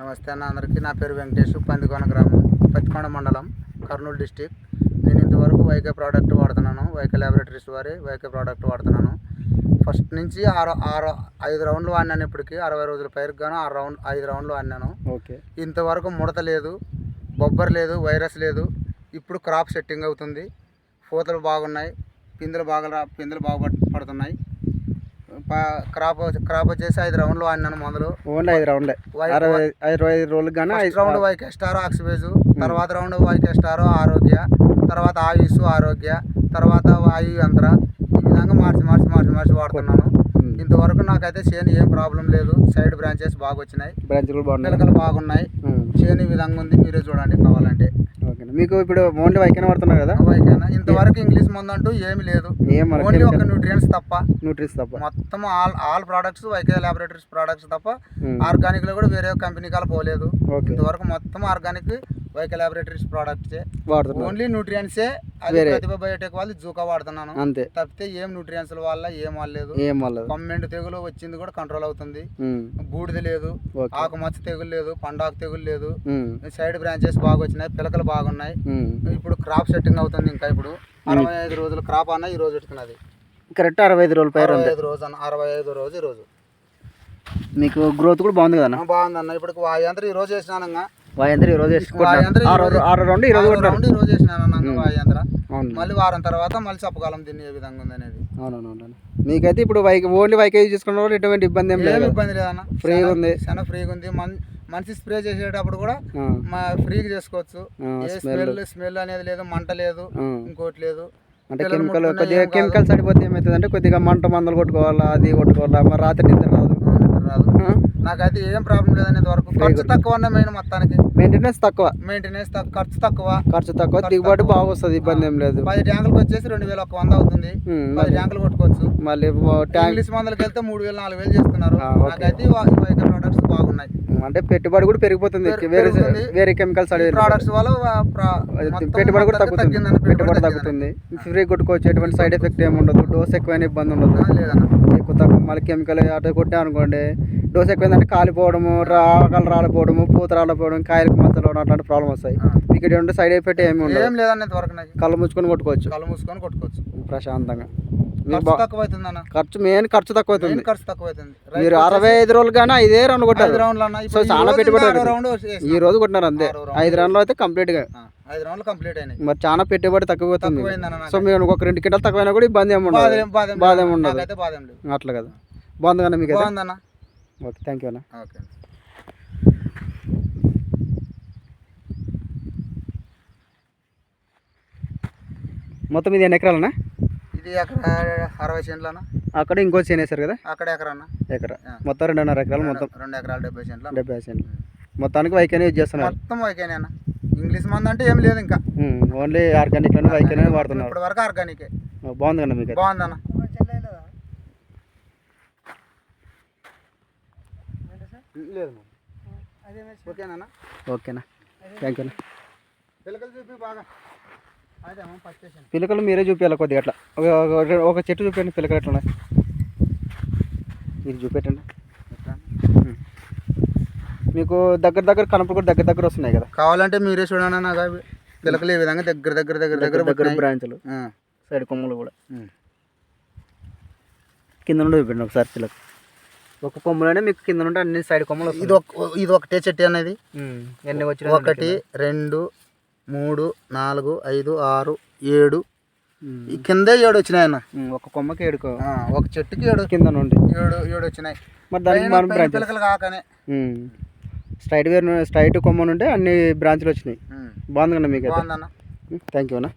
నమస్తే అన్న. అందరికీ నా పేరు వెంకటేష్ పందికొన గ్రామం పత్తికొండ మండలం కర్నూలు డిస్టిక్. నేను ఇంతవరకు వైకే ప్రోడక్ట్ వాడుతున్నాను. వైకే ల్యాబొరేటరీస్ వారి వైకే ప్రోడక్ట్ వాడుతున్నాను. ఫస్ట్ నుంచి ఆరు ఆరు ఐదు రౌండ్లు వాడినాను ఇప్పటికి. అరవై రోజుల పైరుకు గాను ఆరు రౌండ్ ఐదు రౌండ్లు వాడినాను. ఓకే. ఇంతవరకు ముడత లేదు బొబ్బర్ లేదు వైరస్ లేదు. ఇప్పుడు క్రాప్ సెట్టింగ్ అవుతుంది. పూతలు బాగున్నాయి పిందెలు బాగా పిందెలు బాగా పడుతున్నాయి క్రాప్ క్రాప్ వచ్చేసి ఐదు రౌండ్లు వాడినాను మందులు. ఓన్లీ ఐదు రౌండ్లే అరవై ఇరవై గాను ఫస్ట్ ఐదు రౌండ్ వైకే స్టార్ ఆక్సివేజ్ తర్వాత రౌండ్ వైకే స్టార్ ఆరోగ్య తర్వాత ఆయుష్ ఆరోగ్య తర్వాత వాయు యంత్ర. ఈ విధంగా మార్చి మార్చి మార్చి మార్చి వాడుతున్నాను. ఇంతవరకు నాకైతే చేను ఏం ప్రాబ్లం లేదు. సైడ్ బ్రాంచెస్ బాగా వచ్చినాయి బ్రాంచ్లు బాగున్నాయి. పిలకలు బాగున్నాయి. చేను ఈ విధంగా ఉంది. మీరే చూడండి కావాలంటే. మీకు ఇప్పుడు ఓన్లీ వైకనే పడుతున్నారు కదా? వైకేనా. ఇంతవరకు ఇంగ్లీష్ మందు అంటూ ఏమి లేదు. ఓన్లీ ఒక న్యూట్రియన్స్ తప్ప. న్యూట్రిన్స్ తప్ప. మొత్తం all all products YK laboratories products తప్ప. ఆర్గానిక్లో కూడా వేరే కంపెనీ కాల పోలేదు. ఇంతవరకు మొత్తం ఆర్గానిక్ వైకే ల్యాబొరేటరీస్ ప్రోడక్ట్సే వాడుతున్నారు ఓన్లీ న్యూట్రియన్సే అది. ప్రతిభ బయోటెక్ వాళ్ళు జూకా వాడుతున్నాను. అంతే. తప్పితే ఏం న్యూట్రియన్స్ వల్ల ఏం వాళ్ళలేదు ఏం వాళ్ళదు కొమ్మెండు తెగులు వచ్చింది కూడా కంట్రోల్ అవుతుంది. బూడిద లేదు. ఓకే. ఆకుమచ్చ తెగులు లేదు. పండాకు తెగులు లేదు. సైడ్ బ్రాంచెస్ బాగా వచ్చినాయి. పిలకలు బాగున్నాయి. ఇప్పుడు క్రాప్ సెట్టింగ్ అవుతుంది ఇంకా ఇప్పుడు. అరవై ఐదు రోజుల క్రాప్ అన్న ఈ రోజు పెట్టుకున్నది. కరెక్ట్ అరవై ఐదు రోజుల పైరు ఐదు రోజు అన్న. అరవై ఐదు రోజు ఈ రోజు. మీకు గ్రోత్ కూడా బాగుంది కదా ఆ, బాగుందన్న ఇప్పుడు వాయంత్రం ఈ రోజు వేసినాను ఇంకా. వాయంత్రం ఈ రోజు రౌండ్ ఈ రోజు ఆరో కొట్టారు. రౌండ్ వేసినాను వాయంత్రం మళ్ళీ వారం తర్వాత మళ్ళీ చెప్పగలం దీన్ని ఏ విధంగా ఉంది అనేది అవునవును మీకైతే ఇప్పుడు వైక్ ఓన్లీ వైకే యూజ్ చేసుకున్న వాళ్ళు ఎటువంటి ఇబ్బంది ఏం ఏమి లేదు. ఇబ్బంది లేదన్న Free గా ఉంది. చాలా ఫ్రీగా ఉంది. మన్- మనిషి స్ప్రే చేసేటప్పుడు కూడా మా ఫ్రీగా చేసుకోవచ్చు. ఏ. స్మెల్. స్మెల్ అనేది లేదు మంట లేదు. ఇంకోటి లేదు. అంటే కెమికల్ కొద్దిగా. కెమికల్స్ అడిపోతే ఏమవుతుంది అంటే కొద్దిగా మంట మందులు కొట్టుకోవాలా అది కొట్టుకోవాలా మరి రాత్రి నిద్ర రాదు. రాదు. నాకైతే ఏం ప్రాబ్లం లేదనేది వరకు. ఖర్చు తక్కువ అన్న మెయిన్ మొత్తానికి. మెయింటెనెన్స్ తక్కువ. మెయింటెనెన్స్ తక్కువ ఖర్చు తక్కువ. ఖర్చు తక్కువ. దిగుబడి బాగా వస్తుంది ఇబ్బంది ఏం లేదు. పది ట్యాంకులకు వచ్చేసి రెండు వేల ఒక వంద అవుతుంది. పది ట్యాంకులు కొట్టుకోవచ్చు. మళ్ళీ ట్యాంక్ ఇంగ్లీష్ మందులకి వెళ్తే మూడు వేలు నాలుగు వేలు చేస్తున్నారు. నాకైతే ప్రోడక్ట్స్ బాగున్నాయి. అంటే పెట్టుబడి కూడా పెరిగిపోతుంది. పెరు- వేరే. వేరే కెమికల్స్ ప్రోడక్ట్స్ వల్ల పెట్టుబడి కూడా తగ్గుతుంది. పెట్టుబడి. తగ్గుతుంది. ఫ్రీ కొట్టుకోవచ్చు ఎటువంటి సైడ్ ఎఫెక్ట్ ఏమి ఉండదు. డోస్ ఎక్కువైన ఇబ్బంది ఉండదు. ఎక్కువ తక్కువ మళ్ళీ కెమికల్ అటు కొట్టాం అనుకోండి డోస్ ఎక్కువైందంటే కాలిపోవడము రాగలు రాలిపోవడము పూత రాలిపోవడం కాయలకు మచ్చలు అట్లాంటి ప్రాబ్లం వస్తాయి. మీకు ఎటువంటి సైడ్ ఎఫెక్ట్ ఏమి ఉండదు. ఏం లేదన్న ఇంతవరకు నాకు. కళ్ళు ముచ్చుకొని కొట్టుకోవచ్చు. కళ్ళు మూసుకొని కొట్టుకోవచ్చు. ప్రశాంతంగా. ఖర్చు మెయిన్ ఖర్చు తక్కువ అవుతుంది ఖర్చు తక్కువ అవుతుంది మీరు అరవై ఐదు రోజులు కానీ ఐదే రౌండ్ కొట్టారు. రౌండ్లు అన్న. సో చాలా పెట్టుబడి. ఈ రోజు కొట్టినారు అంతే. ఐదు రౌండ్లు అయితే కంప్లీట్గా ఆ, ఐదు రౌండ్లు కంప్లీట్ అయినాయి. మరి చాలా పెట్టుబడి తక్కువ అవుతుంది సో మీరు ఒక రెండు కింటాలు తక్కువైనా కూడా ఇబ్బంది ఏమి ఉండదు. బాధ. ఏమి ఉండదు. అట్లా కదా. బాగుంది కదా మీకు బాగుందన్న ఓకే థ్యాంక్ యూ అన్న. ఓకే మొత్తం ఇది ఎన్ని ఎకరాలన్నా? ఇది అక్కడ అరవై సెంట్లన్న అక్కడ ఇంకో చేను వేశారు కదా? అక్కడ ఎకరన్న ఎకరా. మొత్తం రెండున్నర ఎకరాలు మొత్తం. రెండు ఎకరాలు డెబ్బై సెంట్ల డెబ్బై సెంట్లు. మొత్తానికి వైకనే యూజ్ చేస్తున్నారు. మొత్తం వైకేనే అన్న. ఇంగ్లీష్ మంది అంటే ఏం లేదు ఇంకా. ఓన్లీ ఆర్గానిక్ వైకనే వాడుతున్నారు. ఇప్పటి వరకు ఆర్గానికే. బాగుంది కదా మీకు అయితే. బాగుందన్న లేదు ఓకేనా ఓకేనా థ్యాంక్ యూ అన్న పిల్లకలు చూపి బాగా. అదే అమ్మ పచ్చేసాను పిలకలు మీరే చూపించాలి కొద్దిగా అట్లా. ఒక చెట్టు చూపించండి పిలకలు ఎట్లా ఉన్నాయి. మీరు చూపెట్టండి. మీకు దగ్గర దగ్గర కనుపలు కూడా దగ్గర దగ్గర వస్తున్నాయి కదా. కావాలంటే మీరే చూడండి నాకు అవి పిల్లకలు ఈ విధంగా దగ్గర దగ్గర దగ్గర దగ్గర దగ్గర. బ్రాంచ్లు. ఆ, సైడ్ కొమ్మలు కూడా. కింద నుండి చూపించండి ఒకసారి పిల్లలు ఒక కొమ్మలోనే మీకు కింద నుండి అన్ని సైడ్ కొమ్మలు ఇది ఒక ఇది ఒకటే చెట్టు అనేది. ఎన్ని వచ్చిన ఒకటి రెండు మూడు నాలుగు ఐదు ఆరు ఏడు. ఈ కిందే ఏడు వచ్చినాయి అన్న. ఒక కొమ్మకి ఏడుకో. ఒక చెట్టుకి ఏడు. కింద నుండి. ఏడు ఏడు వచ్చినాయి. మరి దానికి మనం పిల్లకలు కాకనే. స్ట్రైట్ వేరు స్ట్రైట్ కొమ్మ నుండి అన్ని బ్రాంచ్లు వచ్చినాయి. బాగుంది మీకు థ్యాంక్ యూ అన్న.